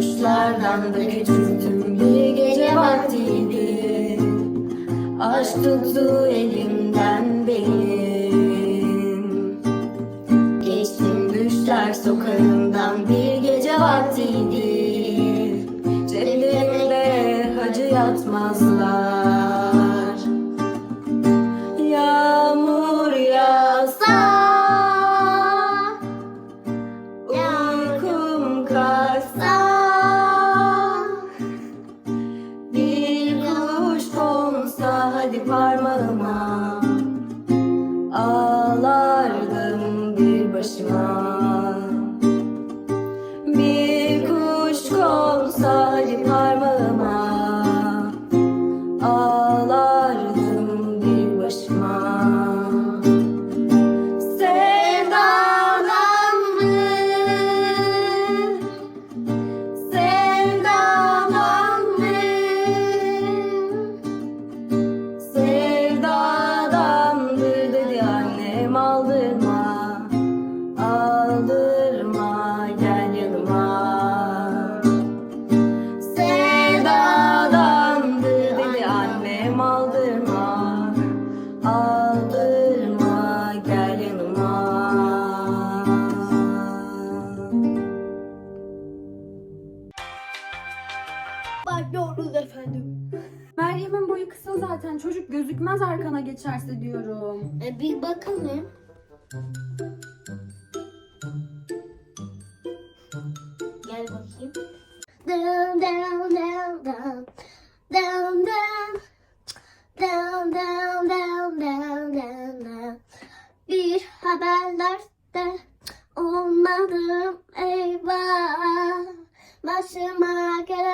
kuşlardan da küçüktüm bir gece vaktiydi. Aşk tuttu elimden benim. Geçtim düşler sokağından bir gece vaktiydi. Ceplerinde hacı yatmazlar parmağıma Ağlardım bir başıma. Bir kuş konsa parmağıma Ağlardım aldırma Aldırma gel yanıma Başlıyoruz efendim. Meryem'in boyu kısa zaten. Çocuk gözükmez arkana geçerse diyorum. E, bir bakalım. Gel bakayım. Down down down haberlerde olmadım eyvah. Başıma gelen